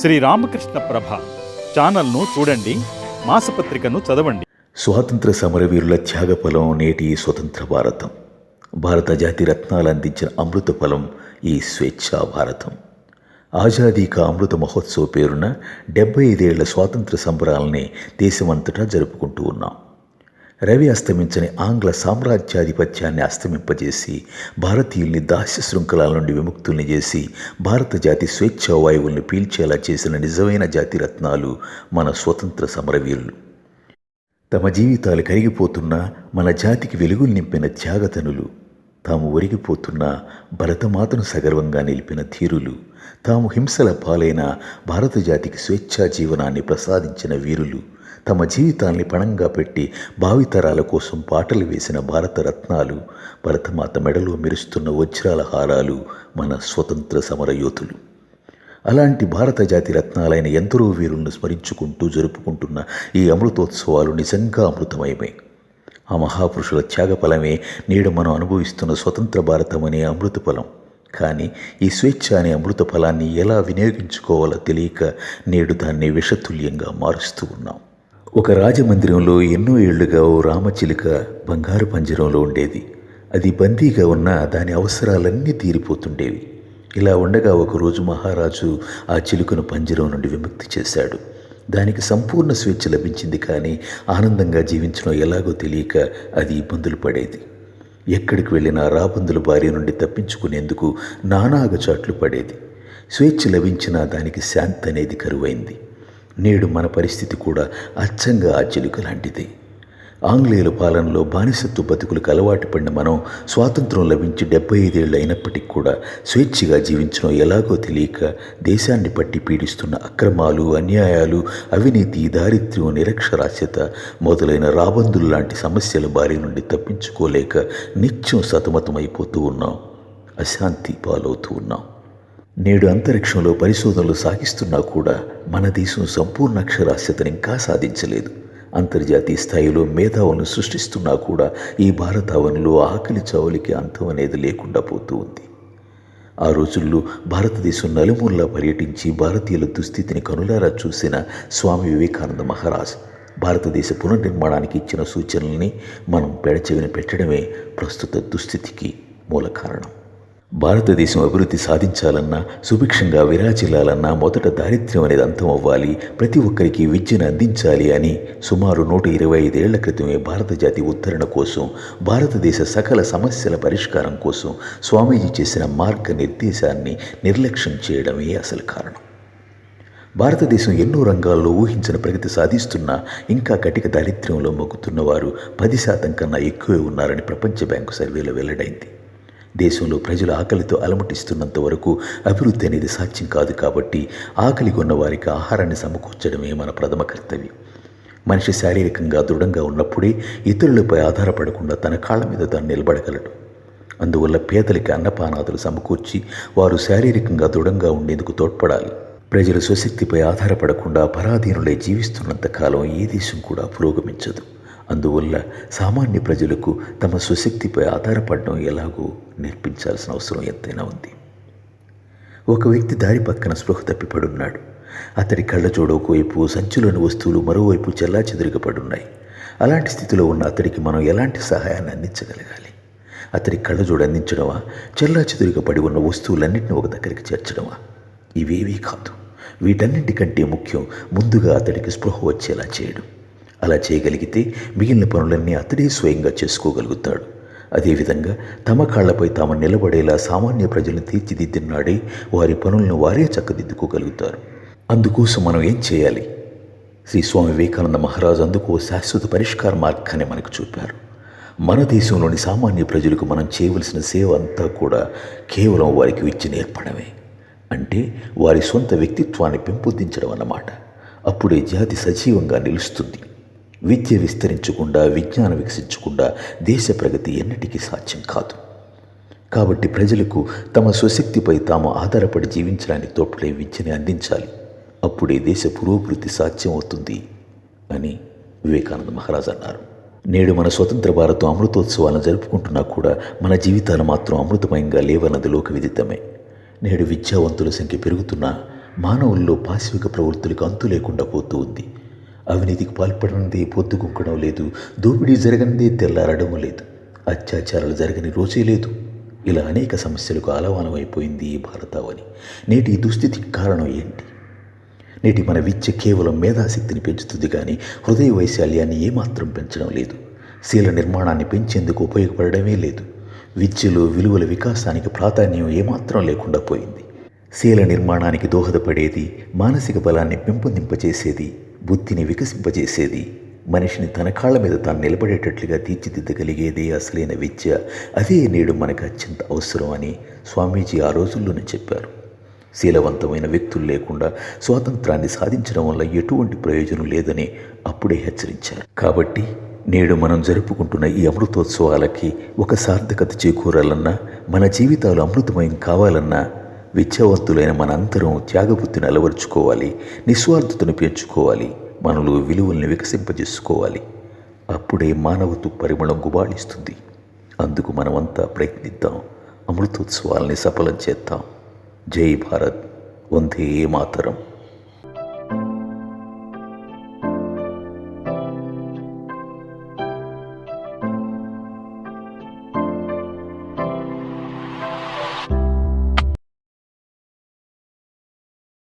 శ్రీ రామకృష్ణ ప్రభ ఛానల్ను చూడండి మాసపత్రికను చదవండి. స్వాతంత్ర సమరవీరుల త్యాగ ఫలం నేటి స్వతంత్ర భారతం. భారత జాతి రత్నాలు అందించిన అమృత ఫలం ఈ స్వేచ్ఛా భారతం. ఆజాదీ కా అమృత మహోత్సవ పేరున డెబ్బై ఐదేళ్ళ స్వాతంత్ర సంబరాలని దేశమంతటా జరుపుకుంటూ ఉన్నాం. రవి అస్తమించని ఆంగ్ల సామ్రాజ్యాధిపత్యాన్ని అస్తమింపజేసి భారతీయుల్ని దాస్య శృంఖలాల నుండి విముక్తుల్ని చేసి భారత జాతి స్వేచ్ఛా వాయువుల్ని పీల్చేలా చేసిన నిజమైన జాతి రత్నాలు మన స్వతంత్ర సమరవీరులు. తమ జీవితాలు కరిగిపోతున్న మన జాతికి వెలుగులు నింపిన త్యాగతనులు తాము ఒరిగిపోతున్న భరతమాతను సగర్వంగా నిలిపిన ధీరులు తాము హింసల పాలైన భారత జాతికి స్వేచ్ఛా జీవనాన్ని ప్రసాదించిన వీరులు తమ జీవితాల్ని పణంగా పెట్టి భావితరాల కోసం పాటలు వేసిన భారత రత్నాలు భరతమాత మెడలో మెరుస్తున్న వజ్రాల హారాలు మన స్వతంత్ర సమరయోధులు. అలాంటి భారత జాతి రత్నాలైన ఎందరో వీరులను స్మరించుకుంటూ జరుపుకుంటున్న ఈ అమృతోత్సవాలు నిజంగా అమృతమయమే. ఆ మహాపురుషుల త్యాగఫలమే నేడు మనం అనుభవిస్తున్న స్వతంత్ర భారతం అనే అమృత ఫలం కానీ ఈ స్వేచ్ఛ అనే అమృత ఫలాన్ని ఎలా వినియోగించుకోవాలో తెలియక నేడు దాన్ని విషతుల్యంగా మారుస్తూ ఉన్నాం. ఒక రాజమందిరంలో ఎన్నో ఏళ్ళుగా ఓ రామచిలుక బంగారు పంజరంలో ఉండేది. అది బందీగా ఉన్న దాని అవసరాలన్నీ తీరిపోతుండేవి. ఇలా ఉండగా ఒకరోజు మహారాజు ఆ చిలుకను పంజరం నుండి విముక్తి చేశాడు. దానికి సంపూర్ణ స్వేచ్ఛ లభించింది కానీ ఆనందంగా జీవించడం ఎలాగో తెలియక అది ఇబ్బందులు పడేది. ఎక్కడికి వెళ్ళినా రాబందుల భార్య నుండి తప్పించుకునేందుకు నానాగచాట్లు పడేది. స్వేచ్ఛ లభించినా దానికి శాంతి అనేది కరువైంది. నేడు మన పరిస్థితి కూడా అచ్చంగా ఆ చిలుక లాంటిదే. ఆంగ్లేయుల పాలనలో బానిసత్వ బతుకులకు అలవాటు పడిన మనం స్వాతంత్రం లభించి డెబ్బై ఐదేళ్ళు అయినప్పటికీ కూడా స్వేచ్ఛగా జీవించడం ఎలాగో తెలియక దేశాన్ని పట్టి పీడిస్తున్న అక్రమాలు అన్యాయాలు అవినీతి దారిద్ర్యం నిరక్షరాస్యత మొదలైన రాబందులు లాంటి సమస్యల బారి నుండి తప్పించుకోలేక నిత్యం సతమతమైపోతూ ఉన్నాం. అశాంతి పాలవుతూ ఉన్నాం. నేడు అంతరిక్షంలో పరిశోధనలు సాగిస్తున్నా కూడా మన దేశం సంపూర్ణ అక్షరాస్యతను ఇంకా సాధించలేదు. అంతర్జాతీయ స్థాయిలో మేధావులను సృష్టిస్తున్నా కూడా ఈ భారతావనిలో ఆకలి చావులకి అంతం అనేది లేకుండా పోతూ ఉంది. ఆ రోజుల్లో భారతదేశం నలుమూలలా పర్యటించి భారతీయుల దుస్థితిని కనులారా చూసిన స్వామి వివేకానంద మహారాజ్ భారతదేశ పునర్నిర్మాణానికి ఇచ్చిన సూచనల్ని మనం పెడచెవిన పెట్టడమే ప్రస్తుత దుస్థితికి మూల కారణం. భారతదేశం అభివృద్ధి సాధించాలన్నా సుభిక్షంగా విరాజిల్లాలన్నా మొదట దారిద్ర్యం అనేది అంతం అవ్వాలి ప్రతి ఒక్కరికి విద్యను అందించాలి అని సుమారు నూట ఇరవై ఐదేళ్ళ క్రితమే భారత జాతి ఉద్ధరణ కోసం భారతదేశ సకల సమస్యల పరిష్కారం కోసం స్వామీజీ చేసిన మార్గ నిర్దేశాన్ని నిర్లక్ష్యం చేయడమే అసలు కారణం. భారతదేశం ఎన్నో రంగాల్లో ఊహించిన ప్రగతి సాధిస్తున్నా ఇంకా కటిక దారిద్ర్యంలో మొగ్గుతున్న వారు పది శాతం కన్నా ఎక్కువే ఉన్నారని ప్రపంచ బ్యాంకు సర్వేలో వెల్లడైంది. దేశంలో ప్రజలు ఆకలితో అలమటిస్తున్నంత వరకు అభివృద్ధి అనేది సాధ్యం కాదు కాబట్టి ఆకలి కొన్న వారికి ఆహారాన్ని సమకూర్చడమే మన ప్రథమ కర్తవ్యం. మనిషి శారీరకంగా దృఢంగా ఉన్నప్పుడే ఇతరులపై ఆధారపడకుండా తన కాళ్ళ మీద తాను నిలబడగలడు. అందువల్ల పేదలకి అన్నపానాదులు సమకూర్చి వారు శారీరకంగా దృఢంగా ఉండేందుకు తోడ్పడాలి. ప్రజలు స్వశక్తిపై ఆధారపడకుండా పరాధీనులై జీవిస్తున్నంత కాలం ఏ దేశం కూడా పురోగమించదు. అందువల్ల సామాన్య ప్రజలకు తమ స్వశక్తిపై ఆధారపడడం ఎలాగో నేర్పించాల్సిన అవసరం ఎంతైనా ఉంది. ఒక వ్యక్తి దారి పక్కన స్పృహ తప్పిపడున్నాడు. అతడి కళ్ళజోడు ఒకవైపు సంచులోని వస్తువులు మరోవైపు చెల్లా చెదురుగపడున్నాయి. అలాంటి స్థితిలో ఉన్న అతడికి మనం ఎలాంటి సహాయాన్ని అందించగలగాలి? అతడి కళ్ళజోడు అందించడమా? చెల్లా చెదురుగా పడి ఉన్న వస్తువులన్నింటినీ ఒక దగ్గరికి చేర్చడమా? ఇవేవీ కాదు. వీటన్నింటికంటే ముఖ్యం ముందుగా అతడికి స్పృహ వచ్చేలా చేయడం. అలా చేయగలిగితే మిగిలిన పనులన్నీ అతడే స్వయంగా చేసుకోగలుగుతాడు. అదేవిధంగా తమ కాళ్ళపై తాము నిలబడేలా సామాన్య ప్రజలను తీర్చిదిద్దినాడే వారి పనులను వారే చక్కదిద్దుకోగలుగుతారు. అందుకోసం మనం ఏం చేయాలి? శ్రీ స్వామి వివేకానంద మహారాజు అందుకు శాశ్వత పరిష్కార మార్గాన్ని మనకు చూపారు. మన దేశంలోని సామాన్య ప్రజలకు మనం చేయవలసిన సేవ అంతా కూడా కేవలం వారికి విద్య నేర్పడమే అంటే వారి సొంత వ్యక్తిత్వాన్ని పెంపొందించడం అన్నమాట. అప్పుడే జాతి సజీవంగా నిలుస్తుంది. విద్య విస్తరించకుండా విజ్ఞానం వికసించకుండా దేశ ప్రగతి ఎన్నటికీ సాధ్యం కాదు. కాబట్టి ప్రజలకు తమ స్వశక్తిపై తాము ఆధారపడి జీవించడానికి తోడ్పడే విద్యని అందించాలి. అప్పుడే దేశ పురోభివృద్ధి సాధ్యం అవుతుంది అని వివేకానంద మహారాజ్ అన్నారు. నేడు మన స్వతంత్ర భారతం అమృతోత్సవాలను జరుపుకుంటున్నా కూడా మన జీవితాలు మాత్రం అమృతమయంగా లేవన్నది లోక విదితమే నేడు విద్యావంతుల సంఖ్య పెరుగుతున్నా మానవుల్లో పాశవిక ప్రవృత్తులకు అంతు లేకుండా పోతూ ఉంది. అవినీతికి పాల్పడనిదే పొద్దుగుంకడం లేదు దోపిడీ జరగనిదే తెల్లారడం లేదు అత్యాచారాలు జరగని రోజే లేదు. ఇలా అనేక సమస్యలకు ఆలవానమైపోయింది ఈ భారతావని. నేటి దుస్థితికి కారణం ఏంటి? నేటి మన విద్య కేవలం మేధాశక్తిని పెంచుతుంది కానీ హృదయ వైశాల్యాన్ని ఏమాత్రం పెంచడం లేదు. శీల నిర్మాణాన్ని పెంచేందుకు ఉపయోగపడడమే లేదు. విద్యలో విలువల వికాసానికి ప్రాధాన్యం ఏమాత్రం లేకుండా పోయింది. శీల నిర్మాణానికి దోహదపడేది మానసిక బలాన్ని పెంపొందింపచేసేది బుద్ధిని వికసింపజేసేది. మనిషిని తన కాళ్ళ మీద తాను నిలబడేటట్లుగా తీర్చిదిద్దగలిగేదే అసలైన విద్య. అదే నేడు మనకు అత్యంత అవసరం అని స్వామీజీ ఆ రోజుల్లోనే చెప్పారు. శీలవంతమైన వ్యక్తులు లేకుండా స్వాతంత్రాన్ని సాధించడం వల్ల ఎటువంటి ప్రయోజనం లేదని అప్పుడే హెచ్చరించారు. కాబట్టి నేడు మనం జరుపుకుంటున్న ఈ అమృతోత్సవాలకి ఒక సార్థకత చేకూరాలన్నా మన జీవితాలు అమృతమయం కావాలన్నా విద్యావంతులైన మన అంతరం త్యాగబుద్ధిని అలవరుచుకోవాలి నిస్వార్థతను పెంచుకోవాలి మనలో విలువల్ని వికసింపజేసుకోవాలి. అప్పుడే మానవత్వ పరిమళం గుబాళిస్తుంది అందుకు మనమంతా ప్రయత్నిద్దాం అమృతోత్సవాల్ని సఫలం చేద్దాం. జై భారత్ వందే మాతరం.